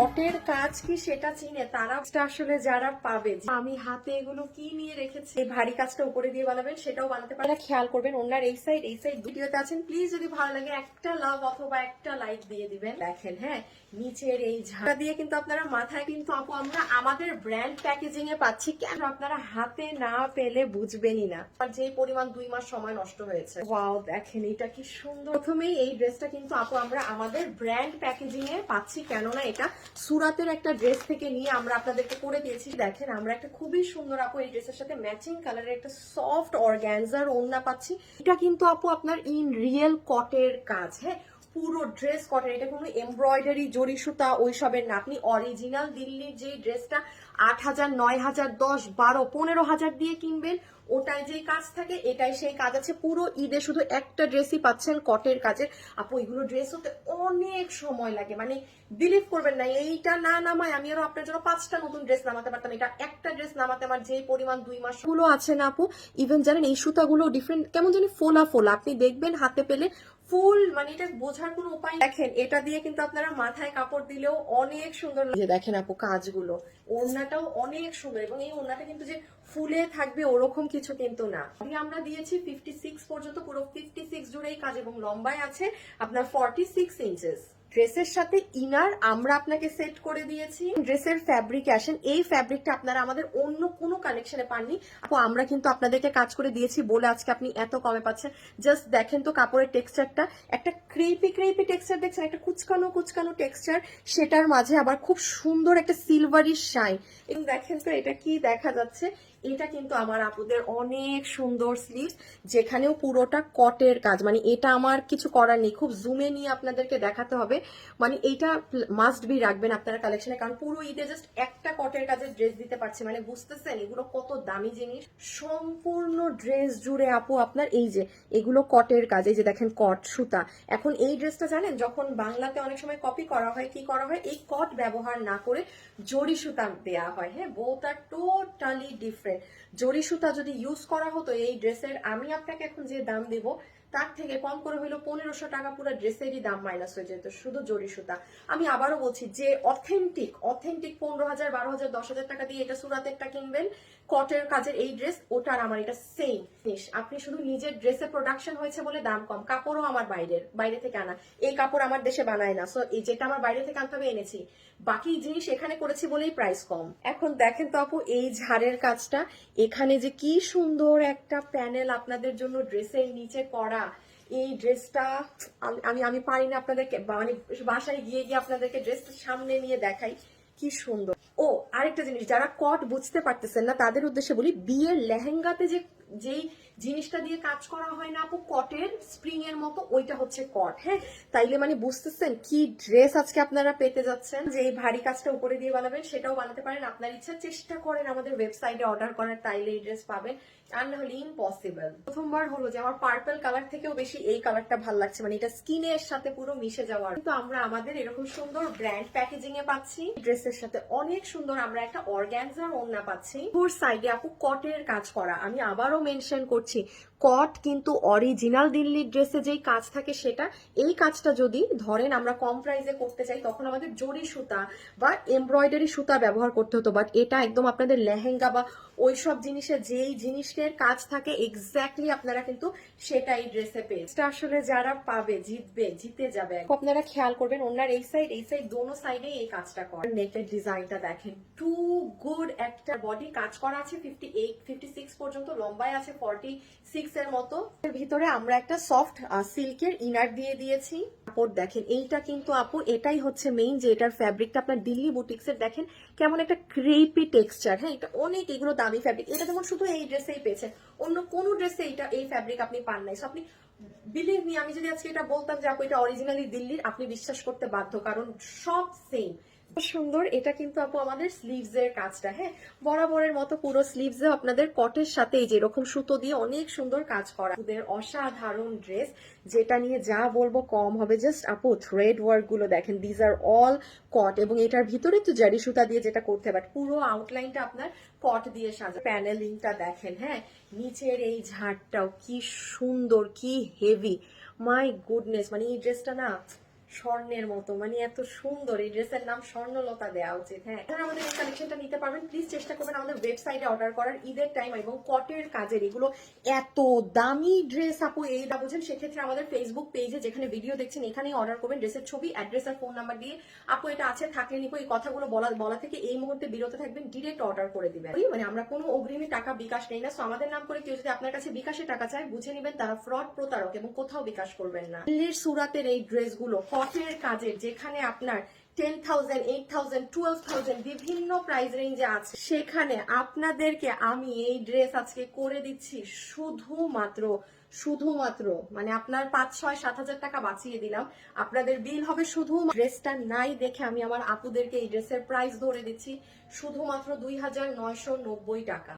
কটের কাজ কি সেটা চিনে, তারা আসলে যারা পাবে। আমি হাতে এগুলো কি নিয়ে রেখেছি, এই ভারী কাজটা উপরে দিয়ে বানাবেন, সেটাও বানাতে পারে খেয়াল করবেন, ওনার এই সাইড এই সাইড ভিডিওতে আছেন। প্লিজ যদি ভালো লাগে, একটা লাভ অথবা একটা লাইক দিয়ে দিবেন। দেখেন হ্যাঁ নিচের এই ঝাড়া দিয়ে কিন্তু আপনারা মাথায় কিন্তু আপু, আমরা আমাদের ব্র্যান্ড প্যাকেজিং এ পাচ্ছি, কেন আপনারা হাতে না পেলে বুঝবেনই না। আর যে পরিমাণ দুই মাস সময় নষ্ট হয়েছে। ওয়াও দেখেন, এটা কি সুন্দর। প্রথমেই এই ড্রেসটা কিন্তু আপু, আমরা আমাদের ব্র্যান্ড প্যাকেজিং এ পাচ্ছি, কেননা এটা সুরাতের একটা ড্রেস থেকে নিয়ে আমরা আপনাদেরকে করে দিয়েছি। দেখেন, আমরা একটা খুবই সুন্দর আপু এই ড্রেসের সাথে ম্যাচিং কালারের একটা সফট অর্গ্যানজার ওড়না পাচ্ছি। এটা কিন্তু আপু আপনার ইন রিয়েল কটের কাজ হ্যাঁ? পুরো ড্রেস কটের এটা কোনো এমব্রয়ডারি জরি সুতা, ওইসবের না। আপনি অরিজিনাল দিল্লির যে ড্রেসটা আট হাজার, নয় হাজার, দশ, বারো, পনেরো হাজার দিয়ে কিনবেন, ওটাই যেই কাজ থাকে, এটাই সেই কাজ আছে। পুরো ঈদে শুধু একটা ড্রেসই পাচ্ছেন কটের কাজের। আপু, এগুলো ড্রেস হতে অনেক সময় লাগে মানে বিলিভ করবেন না, এইটা না নামায় আমি আরও আপনার জন্য পাঁচটা নতুন ড্রেস নামাতে পারতাম। এটা একটা ড্রেস নামাতে আমার যেই পরিমাণ দুই মাসগুলো আছে না আপু ইভেন জানেন এই সুতাগুলো ডিফারেন্ট কেমন জানি ফোলা ফোলা। আপনি দেখবেন হাতে পেলে ফুল মানে এটা বোঝার কোনো উপায় দেখেন, এটা দিয়ে কিন্তু আপনারা মাথায় কাপড় দিলেও অনেক সুন্দর লাগে। দেখেন আপু কাজগুলো, ওড়নাটাও অনেক সুন্দর এবং এই ওড়নাটা কিন্তু যে ফুলে থাকবে ওরকম কিছু কিন্তু না। আমরা দিয়েছি ফিফটি সিক্স পর্যন্ত, পুরো ফিফটি সিক্স জুড়েই কাজ এবং লম্বায় আছে আপনার ফর্টি সিক্স ইঞ্চেস ড্রেসের সাথে ইনার আমরা আপনাকে সেট করে দিয়েছি। ড্রেসের ফ্যাব্রিক আসেন। এই ফ্যাব্রিকটা আপনারা আমাদের অন্য কোনো কালেকশনে পাননি। আমরা কিন্তু আপনাদেরকে কাজ করে দিয়েছি বলে আজকে আপনি এত কমে পাচ্ছেন। জাস্ট দেখেন তো কাপড়ের টেক্সচারটা একটা ক্রেপি ক্রেপি টেক্সচার দেখছেন, একটা কুচকানো কুচকানো টেক্সচার সেটার মাঝে আবার খুব সুন্দর একটা সিলভারি শাইন এবং দেখেন তো এটা কি দেখা যাচ্ছে? এটা কিন্তু আমার আপুদের অনেক সুন্দর স্লিভস যেখানেও পুরোটা কটের কাজ। মানে এটা আমার কিছু করার নেই। খুব জুমে নিয়ে আপনাদেরকে দেখাতে হবে। মানে এইটা মাস্ট বি রাখবেন আপনারা কালেকশনে কারণ পুরো ঈদে জাস্ট একটা কটের কাজের ড্রেস দিতে পারছি। মানে বুঝতেছেন? এগুলো কত দামি জিনিস। সম্পূর্ণ ড্রেস জুড়ে আপু আপনার এই যে, এগুলো কটের কাজ। এই যে দেখেন কট সুতা। এখন এই ড্রেসটা জানেন, যখন বাংলাতে অনেক সময় কপি করা হয়, কি করা হয়? এই কট ব্যবহার না করে জরি সুতা দেয়া হয়। হ্যাঁ? বোথ আর টোটালি ডিফারেন্ট জরি সুতা যদি ইউজ করা হতো এই ড্রেসের আমি আপনাকে এখন যে দাম দেব তার থেকে কম করে হইল পনেরোশো টাকা পুরো ড্রেসেরই দাম মাইনাস হয়ে যেত শুধু জরি সুতা। আমি আবারও বলছি, যে অথেন্টিক অথেন্টিক পনেরো হাজার, বারো হাজার, দশ হাজার টাকা দিয়ে এটা সুরাতেরটা কিনবেন কটের কাজের এই ড্রেস ওটার আমার এটা সেম জিনিস আপনি শুধু নিজের ড্রেসে প্রোডাকশন হয়েছে বলে দাম কম। কাপড়ও আমার বাইরের, বাইরে থেকে আনা। এই কাপড় আমার দেশে বানায় না। সো এই যেটা আমার বাইরে থেকে আনতে হবে, এনেছি। বাকি জিনিস এখানে করেছি বলেই প্রাইস কম। এখন দেখেন তো আপু, এই ঝাড়ের কাজটা। এখানে যে কি সুন্দর একটা প্যানেল আপনাদের জন্য ড্রেসের নিচে করা। এই ড্রেসটা আমি আমি পারি না আপনাদেরকে মানে বাসায় গিয়ে গিয়ে আপনাদেরকে ড্রেসটা সামনে নিয়ে দেখাই। কি সুন্দর। ও, আরেকটা জিনিস, যারা কট বুঝতে পারতেছেন না, তাদের উদ্দেশ্যে বলি, বিয়ের লেহেঙ্গাতে যে, যেই জিনিসটা দিয়ে কাজ করা হয় না আপু কটের স্প্রিং এর মতো, ওইটা হচ্ছে কট হ্যাঁ তাইলে মানে বুঝতেছেন কি ড্রেস আজকে আপনারা পেতে যাচ্ছেন? যে এই ভারী কাজটা উপরে দিয়ে বানাবেন, সেটাও বানাতে পারেন। আপনার ইচ্ছা, চেষ্টা করেন আমাদের ওয়েবসাইটে অর্ডার করার, তাইলে এই ড্রেস পাবেন। আর না হলে ইম্পসিবল প্রথমবার হলো যে আমার পার্পল কালার থেকেও বেশি এই কালারটা ভালো লাগছে মানে এটা স্কিনের সাথে পুরো মিশে যাওয়ার। কিন্তু আমরা আমাদের এরকম সুন্দর ব্র্যান্ড প্যাকেজিং এ পাচ্ছি। ড্রেসের সাথে অনেক সুন্দর আমরা একটা অর্গ্যানজার ওড়না পাচ্ছি। ফোর সাইডে আপু কটের কাজ করা। আমি আবারও মেনশন করছি છે. কট কিন্তু অরিজিনাল দিল্লির ড্রেসে যেই কাজ থাকে সেটা, এই কাজটা যদি ধরেন আমরা কম প্রাইসে করতে চাই, তখন আমাদের জরি সুতা বা এমব্রয়ডারি সুতা ব্যবহার করতে হতো বাট এটা একদম আপনাদের লেহেঙ্গা বা ওইসব জিনিসে যেই জিনিসের কাজ থাকে এক্স্যাক্টলি আপনারা কিন্তু সেটা এই ড্রেসে পেয়েটা আসলে যারা পাবে, জিতবে, জিতে যাবে আপনারা খেয়াল করবেন, ওনার এই সাইড এই সাইড দোনো সাইডে এই কাজটা করেন। নেকের ডিজাইনটা দেখেন টু গুড একটা বডি কাজ করা আছে ফিফটি এইট ফিফটি সিক্স পর্যন্ত, লম্বায় আছে ফর্টি সিক্স এর মতো। এর ভিতরে আমরা একটা সফট সিল্কের ইনার দিয়ে দিয়েছি। কাপড় দেখেন, এইটা কিন্তু আপু, এটাই হচ্ছে মেইন যে এটার ফ্যাব্রিকটা আপনার দিল্লি বুটিক্স এর দেখেন, কেমন একটা ক্রেপি টেক্সচার হ্যাঁ এটা অনেক এগুলো দামি ফ্যাব্রিক এটা যেমন শুধু এই ড্রেসেই পেয়েছেন অন্য কোনো ড্রেসে এটা এই ফ্যাব্রিক আপনি পান নাই। আপনি বিলিভ মি আমি যদি আজকে এটা বলতাম যে আপু, এটা অরিজিনালি দিল্লির, আপনি বিশ্বাস করতে বাধ্য। কারণ সব সেম সুন্দর, এটা কিন্তু আপু আমাদের স্লিভস এর কাজটা হ্যাঁ? বরাবরের মতো পুরো স্লিভস এ আপনাদের কটের সাথে এই যে এরকম সুতো দিয়ে অনেক সুন্দর কাজ করা। ওদের অসাধারণ ড্রেস যেটা নিয়ে যা বলব কম হবে। জাস্ট আপু থ্রেড ওয়ার্কগুলো দেখেন দিজ আর অল কট এবং এটার ভিতরে তো জারি সুতা দিয়ে যেটা করতে পারে পুরো আউটলাইনটা আপনার কট দিয়ে সাজা প্যানেলিংটা দেখেন হ্যাঁ? নিচের এই ঝাড়টাও কি সুন্দর, কি হেভি মাই গুডনেস মানে এই ড্রেসটা না স্বর্ণের মতো। মানে এত সুন্দর। এই ড্রেসের নাম স্বর্ণলতা দেওয়া উচিত হ্যাঁ। এখানে আমাদের এই কালেকশনটা নিতে পারবেন। প্লিজ চেষ্টা করবেন আমাদের ওয়েবসাইটে অর্ডার করার। ঈদের টাইম এবং কটের কাজের এগুলো এত দামি ড্রেস আপু, এই দা বুঝেন, সেক্ষেত্রে আমাদের ফেসবুক পেজে যেখানে ভিডিও দেখছেন, এখানেই অর্ডার করবেন ড্রেসের ছবি অ্যাড্রেস আর ফোন নাম্বার দিয়ে। আপু, এটা আছে, থাকলে নিবো। এই কথাগুলো বলা বলা থেকে এই মুহূর্তে বিরত থাকবেন ডিরেক্ট অর্ডার করে দিবেন। মানে আমরা কোনো অগ্রিমী টাকা বিকাশ নেই না। সো আমাদের নাম করে কেউ যদি আপনার কাছে বিকাশে টাকা চায়, বুঝে নেবেন তারা ফ্রড প্রতারক এবং কোথাও বিকাশ করবেন না। সুরাতের এই ড্রেসগুলো কটের কাজের, যেখানে আপনার ten thousand eight thousand twelve thousand বিভিন্ন প্রাইস রেঞ্জে আছে, সেখানে আপনাদেরকে আমি এই ড্রেস আজকে করে দিচ্ছি শুধুমাত্র শুধুমাত্র মানে আপনার পাঁচ, ছয়, সাত হাজার টাকা বাঁচিয়ে দিলাম। আপনাদের বিল হবে শুধু ড্রেসটা নাই দেখে আমি আমার আপুদেরকে এই ড্রেসের প্রাইস ধরে দিচ্ছি, শুধুমাত্র দুই হাজার নয়শো নব্বই টাকা।